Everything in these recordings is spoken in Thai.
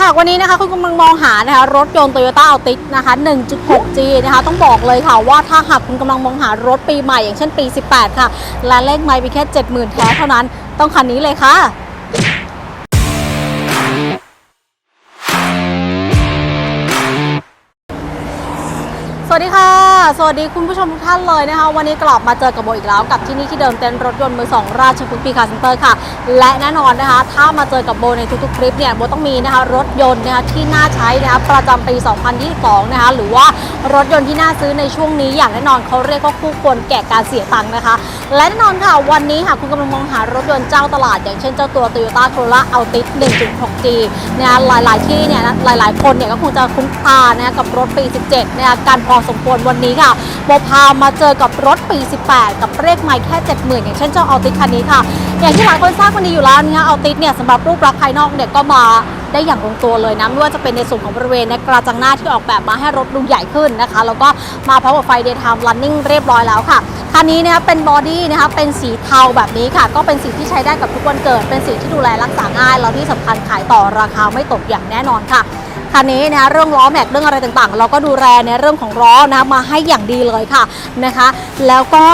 หากวันนี้นะคะคุณกำลังมองหานะคะรถยนต์ Toyota a l t i นะคะ 1.6G นะคะต้องบอกเลยค่ะว่าถ้าหากคุณกำลังมองหารถปีใหม่อย่างเช่นปี 18 ค่ะ และเลขไม่ไปแค่ 70,000แท้เท่านั้น ต้องคันนี้เลยค่ะ วัสดีค่ะ สวัสดีคุณผู้ชมทุกท่านเลยนะคะ วันนี้กลับมาเจอกับโบอีกแล้วกับที่นี่ที่เดิมเต็นรถยนต์มือสองราชพฤกษ์ปีคาร์เซ็นเตอร์ค่ะ และแน่นอนนะคะ ถ้ามาเจอกับโบในทุกๆคลิปเนี่ยโบต้องมีนะคะรถยนต์นะคะที่น่าใช้นะคะประจำปี 2022 นะคะหรือว่ารถยนต์ที่น่าซื้อในช่วงนี้อย่างแน่นอนเขาเรียกว่าคู่ควรแก่การเสียตังค์นะคะ และแน่นอนค่ะวันนี้ค่ะคุณกำลังมองหารถยนต์เจ้าตลาด อย่างเช่นเจ้าตัว Toyota Corolla Altis 1.6G นะคะหลายๆที่เนี่ยหลายๆ คนเนี่ยก็คงจะคุ้นตานะคะกับรถปี 17 นะคะการพอสมควรวันนี้ค่ะโบพามาเจอกับรถปี 18 กับเลขไม่แค่ 70,000 อย่างเช่นเจ้า Altis คันนี้ค่ะ อย่างที่หลายคนทราบกันดีอยู่แล้วนะคะ Altis เนี่ยสำหรับรูปลักษณ์ภายนอกเนี่ยก็มาได้อย่างลงตัวเลยนะไม่ว่าจะเป็นในส่วนของบริเวณในกระจังหน้าที่ออกแบบมาให้รถดูใหญ่ขึ้นนะคะ แล้วก็มาพร้อมกับไฟ daytime running เรียบร้อยแล้วค่ะคันนี้นะคะเป็นบอดี้นะคะเป็นสีเทาแบบนี้ค่ะ ก็เป็นสีที่ใช้ได้กับทุกวันเกิด เป็นสีที่ดูแลรักษาง่ายแล้วที่สำคัญขายต่อราคาไม่ตกอย่างแน่นอนค่ะ คันนี้นะคะเรื่องล้อแม็กเรื่องอะไรต่างๆ เราก็ดูแลในเรื่องของล้อนะคะมาให้อย่างดีเลยค่ะนะคะ แล้วก็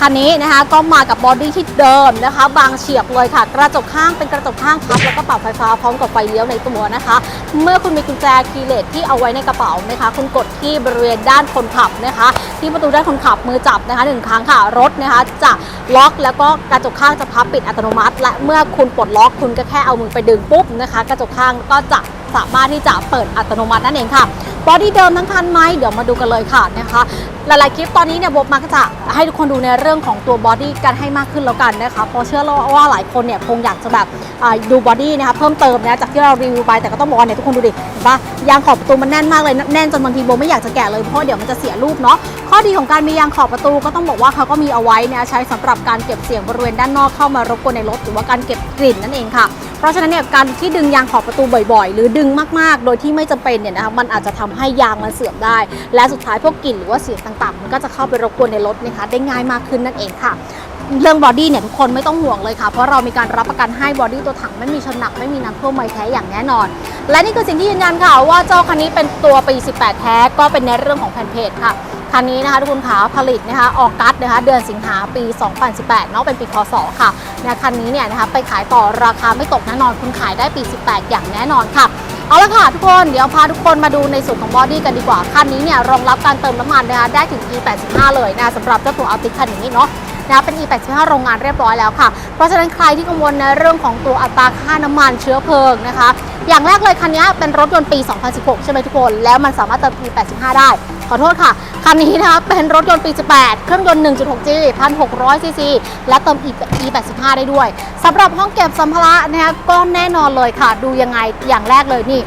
คันนี้นะคะก็มากับบอดี้ที่เดิมนะคะ บางเฉียบเลยค่ะ กระจกข้างเป็นกระจกข้างพับแล้วก็ปรับไฟฟ้าพร้อมกับไฟเลี้ยวในตัวนะคะ เมื่อคุณมีกุญแจคีย์เลสที่เอาไว้ในกระเป๋านะคะ คุณกดที่บริเวณด้านคนขับนะคะ ที่ประตูด้านคนขับมือจับนะคะหนึ่งครั้งค่ะรถนะคะจะล็อกแล้วก็กระจกข้างจะพับปิดอัตโนมัติ และเมื่อคุณปลดล็อกคุณก็แค่เอามือไปดึงปุ๊บนะคะ กระจกข้างก็จะ สามารถที่จะเปิดอัตโนมัตินั่นเองค่ะ บอดี้เดิมทั้งคันไหมเดี๋ยวมาดูกันเลยค่ะนะคะหลายๆคลิปตอนนี้เนี่ยบบมักจะให้ทุกคนดูในเรื่องของตัวบอดี้กันให้มากขึ้นแล้วกันนะคะเพราะเชื่อว่าหลายคนเนี่ยคงอยากจะแบบดูบอดี้นะคะเพิ่มเติมนะจากที่เรารีวิวไปแต่ก็ต้องบอกว่าเนี่ยทุกคนดูดิเห็นปะยางขอบประตูมันแน่นมากเลยแน่นจนบางทีโบไม่อยากจะแกะเลยเพราะเดี๋ยวมันจะเสียรูปเนาะข้อดีของการมียางขอบประตูก็ต้องบอกว่าเขาก็มีเอาไว้นะใช้สำหรับการเก็บเสียงบริเวณด้านนอกเข้ามารบกวนในรถหรือว่าการเก็บกลิ่นนั่นเองค่ะ เพราะฉะนั้นเนี่ยการที่ดึงยางขอบประตูบ่อยๆ หรือดึงมากๆ โดยที่ไม่จำเป็นเนี่ยนะคะมันอาจจะทำให้ยางมันเสื่อมได้ และสุดท้ายพวกกลิ่นหรือว่าเสียงต่างๆ มันก็จะเข้าไปรบกวนในรถนะคะ ได้ง่ายมากขึ้นนั่นเองค่ะเรื่องบอดี้เนี่ยทุกคนไม่ต้องห่วงเลยค่ะ เพราะเรามีการรับประกันให้บอดี้ตัวถังไม่มีชนหนักไม่มีน้ำท่วมไม่แท้อย่างแน่นอน และนี่คือสิ่งที่ยืนยันค่ะ ว่าเจ้าคันนี้เป็นตัวปี 18 แท้ก็เป็นในเรื่องของแผ่นเพจค่ะคันนี้นะคะทุกคนขาผลิตนะคะออกกัสนะคะเดือนสิงหาปี 2018 เนาะเป็นปีคศค่ะนะคันนี้เนี่ยนะคะไปขายต่อราคาไม่ตกแน่นอนคุณขายได้ปี 18 อย่างแน่นอนค่ะ เอาละค่ะทุกคน เดี๋ยวพาทุกคนมาดูในส่วนของบอดี้กันดีกว่า คันนี้เนี่ยรองรับการเติมน้ำมันนะคะได้ถึง E85 เลยนะสำหรับเจ้าตัวอัลติคันนี้เนาะนะเป็น E85 โรงงานเรียบร้อยแล้วค่ะ เพราะฉะนั้นใครที่กังวลในเรื่องของตัวอัตราค่าน้ำมันเชื้อเพลิงนะคะ อย่างแรกเลยคันนี้เป็นรถยนต์ปี 2016 ใช่ไหมทุกคน แล้วมันสามารถเติม E85 ได้ ขอโทษค่ะ คันนี้นะคะเป็นรถยนต์ปี 18 เครื่องยนต์ 1.6G 1,600 ซีซี และเติม E85 ได้ด้วยสำหรับห้องเก็บสัมภาระนะคะก็แน่นอนเลยค่ะ ดูยังไงอย่างแรกเลยนี่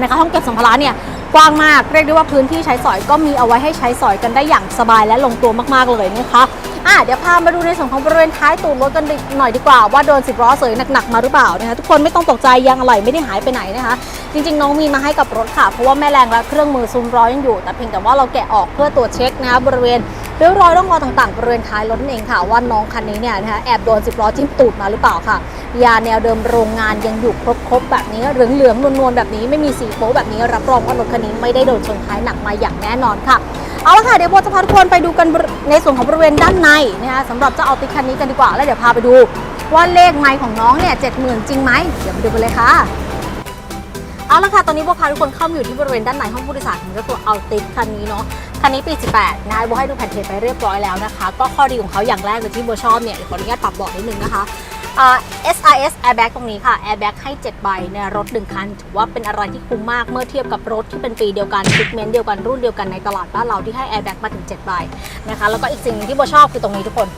นะคะห้องเก็บสัมภาระเนี่ย กว้างมาก เรียกได้ว่าพื้นที่ใช้สอยก็มีเอาไว้ให้ใช้สอยกันได้อย่างสบายและลงตัวมากๆเลยนะคะอะเดี๋ยวพามาดูในส่วนของบริเวณท้ายตูดรถกันหน่อยดีกว่าว่าโดนสิบล้อเสยหนักๆมาหรือเปล่านะคะทุกคนไม่ต้องตกใจยางอะไหล่ไม่ได้หายไปไหนนะคะ จริงๆ น้องมีมาให้กับรถค่ะเพราะว่าแม่แรงและเครื่องมือซุมร้อยังอยู่ แต่เพียงแต่ว่าเราแกะออกเพื่อตรวจเช็คนะคะบริเวณ ริ้วรอยร่องรอยต่างๆบริเวณท้ายรถนั่นเองค่ะ ว่าน้องคันนี้เนี่ยนะคะแอบโดนสิบล้อจิ้มตูดมาหรือเปล่าค่ะ ยาแนวเดิมโรงงานยังอยู่ครบๆแบบนี้เหลืองๆนวลๆแบบนี้ไม่มีสีโป๊ะแบบนี้รับรองว่ารถคันนี้ไม่ได้โดนชนท้ายหนักมาอย่างแน่นอนค่ะเอาละค่ะเดี๋ยวโบจะพาทุกคนไปดูกันในส่วนของบริเวณด้านในนะคะสำหรับเจ้าอัลติคันนี้กันดีกว่า แล้วเดี๋ยวพาไปดูว่าเลขไมค์ของน้องเนี่ยเจ็ดหมื่นจริงไหมเดี๋ยวไปดูกันเลยค่ะเอาละค่ะ ตอนนี้โบพาทุกคนเข้ามาอยู่ที่บริเวณด้านในห้องผู้โดยสารของเจ้าตัวอัลติคันนี้เนาะ คันนี้ปี 18นะโบให้ดูแผ่นเทปไปเรียบร้อยแล้วนะคะ ก็ข้อดีของเขาอย่างแรกเลยที่โบชอบเนี่ยเดี๋ยวขออนุญาตปรับเบาะนิดนึงนะคะ SRS airbag ตรงนี้ค่ะ airbag ให้ 7 ใบในรถ 1 คัน ถือว่าเป็นอะไรที่คุ้มมากเมื่อเทียบกับรถที่เป็นปีเดียวกันฟิกเมนต์เดียวกันรุ่นเดียวกันในตลาดบ้านเราที่ให้ airbag มาถึง 7 ใบนะคะ แล้วก็อีกสิ่งหนึงที่โบชอบคือตรงนี้ทุกคน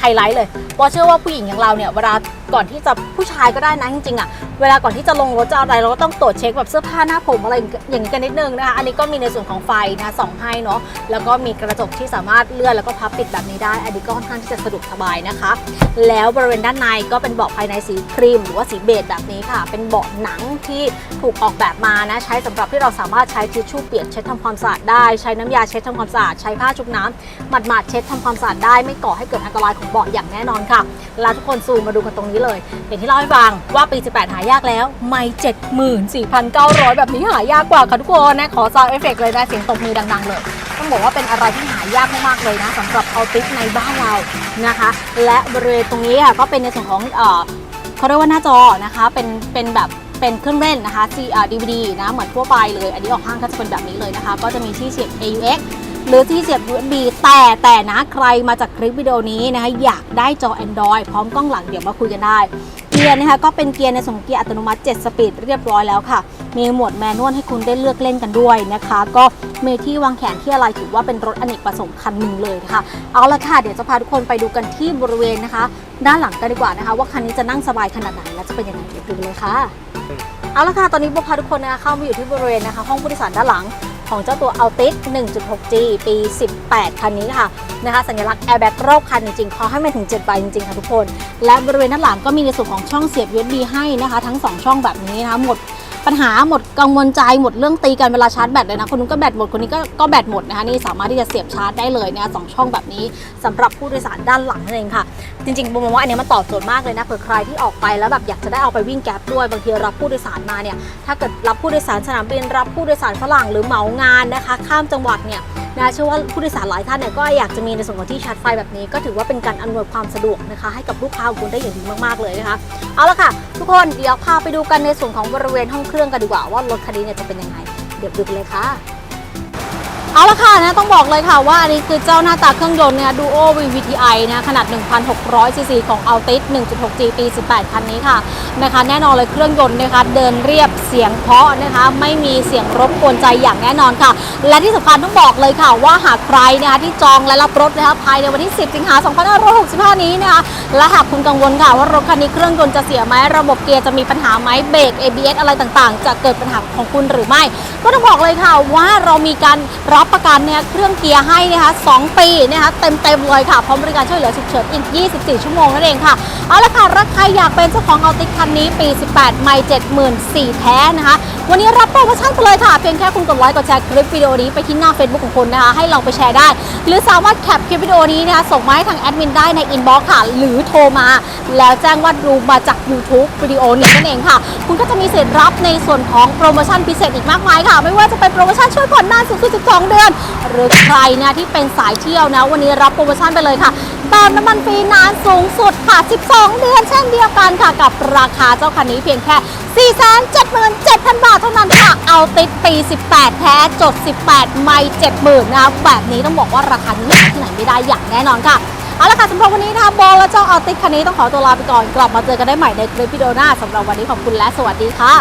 ไฮไลท์เลยโบเชื่อว่าผู้หญิงอย่างเราเนี่ยเวลา ก่อนที่จะผู้ชายก็ได้นะจริงๆอะเวลาก่อนที่จะลงรถจะอะไรเราก็ต้องตรวจเช็คแบบเสื้อผ้าหน้าผมอะไรอย่างนี้กันนิดนึงนะคะอันนี้ก็มีในส่วนของไฟนะส่องให้เนาะแล้วก็มีกระจกที่สามารถเลื่อนแล้วก็พับปิดแบบนี้ได้ อันนี้ก็ค่อนข้างที่จะสะดวกสบายนะคะ แล้วบริเวณด้านในก็เป็นเบาะภายในสีครีม หรือว่าสีเบจแบบนี้ค่ะ เป็นเบาะหนังที่ถูกออกแบบมานะใช้สำหรับที่เราสามารถใช้ทิชชู่เปียกเช็ดทำความสะอาดได้ใช้น้ำยาเช็ดทำความสะอาดใช้ผ้าชุบน้ำหมาดๆเช็ดทำความสะอาดได้ ไม่ก่อให้เกิดอันตรายของเบาะอย่างแน่นอนค่ะแล้วทุกคนซูมมาดูกันตรงนี้เลยเลย อย่างที่เล่าให้ฟังว่าปี 18 หายากแล้วไม่74,900 แบบนี้หายากกว่าค่ะทุกคนนะขอซาวเอฟเฟกเลยนะเสียงตบมือดังๆ เลย ต้องบอกว่าเป็นอะไรที่หายากมากๆเลยนะสำหรับเอาติสในบ้านเรานะคะ และบริเวณตรงนี้ค่ะก็เป็นในส่วนของเอ่อเขาเรียกว่าหน้าจอนะคะเป็นเป็นแบบเป็นเครื่องเล่นนะคะ DVD นะเหมือนทั่วไปเลย อันนี้ออกห้างก็จะเป็นแบบนี้เลยนะคะ ก็จะมีที่เสียบ AUX หรือที่เสียบ USB แต่แต่นะใครมาจากคลิปวิดีโอนี้นะคะอยากได้จอ Android พร้อมกล้องหลังเดี๋ยวมาคุยกันได้ เกียร์นะคะก็เป็นเกียร์ในส่งเกียร์อัตโนมัติ 7 สปีดเรียบร้อยแล้วค่ะ มีโหมดแมนนวลให้คุณได้เลือกเล่นกันด้วยนะคะ ก็มีที่วางแขนที่อะไรถือว่าเป็นรถอเนกประสงค์คันหนึ่งเลยนะคะเอาละค่ะเดี๋ยวจะพาทุกคนไปดูกันที่บริเวณนะคะ ด้านหลังกันดีกว่านะคะ ว่าคันนี้จะนั่งสบายขนาดไหนและจะเป็นยังไงเดี๋ยวดูเลยค่ะ เอาละค่ะ ตอนนี้พวกพาทุกคนนะคะเข้ามาอยู่ที่บริเวณนะคะ ห้องผู้โดยสารด้านหลังของเจ้าตัว Altis 1.6G ปี 18 คันนี้ค่ะนะคะสัญลักษณ์แอร์แบ็กรอบคันจริงๆเขาให้มาถึง 7 ใบจริงๆ ค่ะทุกคน และบริเวณด้านหลังก็มีในส่วนของช่องเสียบ USB ให้นะคะ ทั้ง 2 ช่องแบบนี้นะคะหมด ปัญหาหมดกังวลใจหมดเรื่องตีกันเวลาชาร์จแบตเลยนะคนนู้นก็แบตหมดคนนี้ก็ก็แบตหมดนะคะนี่สามารถที่จะเสียบชาร์จได้เลยนะคะสองช่องแบบนี้สำหรับผู้โดยสารด้านหลังนั่นเองค่ะ จริงๆโบมองว่าอันนี้มันตอบโจทย์มากเลยนะเผื่อใครที่ออกไปแล้วแบบอยากจะได้เอาไปวิ่งแก๊ปด้วยบางทีรับผู้โดยสารมาเนี่ยถ้าเกิดรับผู้โดยสารสนามบินรับผู้โดยสารฝรั่งหรือเหมางานนะคะ ข้ามจังหวัดเนี่ย นะเชื่อว่าผู้โดยสารหลายท่านเนี่ยก็อยากจะมีในส่วนของที่ชาร์จไฟแบบนี้ ก็ถือว่าเป็นการอำนวยความสะดวกนะคะ ให้กับลูกค้าของคุณได้อย่างดีมากๆเลยนะคะเอาละค่ะ ทุกคนเดี๋ยวพาไปดูกันในส่วนของบริเวณห้องเครื่องกันดีกว่าว่ารถคันนี้เนี่ยจะเป็นยังไง เดี๋ยวดูกันเลยค่ะ เอาละค่ะนะต้องบอกเลยค่ะว่าอันนี้คือเจ้าหน้าตาเครื่องยนต์เนะคะ Duo VVTi นะขนาด 1,600 ซีซีของ Altis 1.6G ปี 18 คันนี้ค่ะนะคะแน่นอนเลยเครื่องยนต์นะคะเดินเรียบเสียงเพาะนะคะไม่มีเสียงรบกวนใจอย่างแน่นอนค่ะ และที่สำคัญต้องบอกเลยค่ะว่าหากใครนะคะที่จองและรับรถนะคะภายในวันที่ 10 สิงหา2565 นี้นะคะและหากคุณกังวลค่ะว่ารถคันนี้เครื่องยนต์จะเสียไหมระบบเกียร์จะมีปัญหาไหมเบรก ABS อะไรต่างๆ จะเกิดปัญหาของคุณหรือไม่ ก็ต้องบอกเลยค่ะว่าเรามีการรับับประกันเนี่ยเครื่องเกียร์ให้นะคะ2ปีนะคะเต็มๆเลยค่ะพร้อมบริการช่วยเหลือฉุกเฉินอีก 24 ชั่วโมงนั่นเองค่ะเอาละค่ะรักใครอยากเป็นเจ้าของเอาติคันนี้ปี 18 ไม่74,000แท้นะคะวันนี้รับโปรโมชั่นไปเลยค่ะ เพียงแค่คุณกดไลค์กดแชร์คลิปวิดีโอนี้ไปที่หน้า Facebook ของคุณนะคะให้ลองไปแชร์ได้ หรือสามารถแคปคลิปวิดีโอนี้นะคะส่งมาให้ทางแอดมินได้ในอินบ็อกซ์ค่ะ หรือโทรมา แล้วแจ้งว่าดูมาจาก YouTube วิดีโอนี้นั่นเองค่ะ คุณก็จะมีสิทธิ์รับในส่วนของโปรโมชั่นพิเศษอีกมากมายค่ะ ไม่ว่าจะเป็นโปรโมชั่นช่วยผ่อนนานสูงสุด12เดือน หรือใครนะที่เป็นสายเที่ยวนะ วันนี้รับโปรโมชั่นไปเลยค่ะเติมน้ำมันฟรีนานสูงสุดค่ะ 12 เดือนเช่นเดียวกันค่ะ กับราคาเจ้าคันนี้เพียงแค่ 477,000 บาทเท่านั้นค่ะ เอาติดปี 18 แท้จด 18 ไม่70,000นะคะแบบนี้ต้องบอกว่าราคานี้หาที่ไหนไม่ได้อย่างแน่นอนค่ะ เอาละค่ะสำหรับวันนี้นะคะบอลและเจ้าเอาติดคันนี้ต้องขอตัวลาไปก่อน กลับมาเจอกันได้ใหม่ในคลิปวิดีโอหน้าสำหรับวันนี้ขอบคุณและสวัสดีค่ะ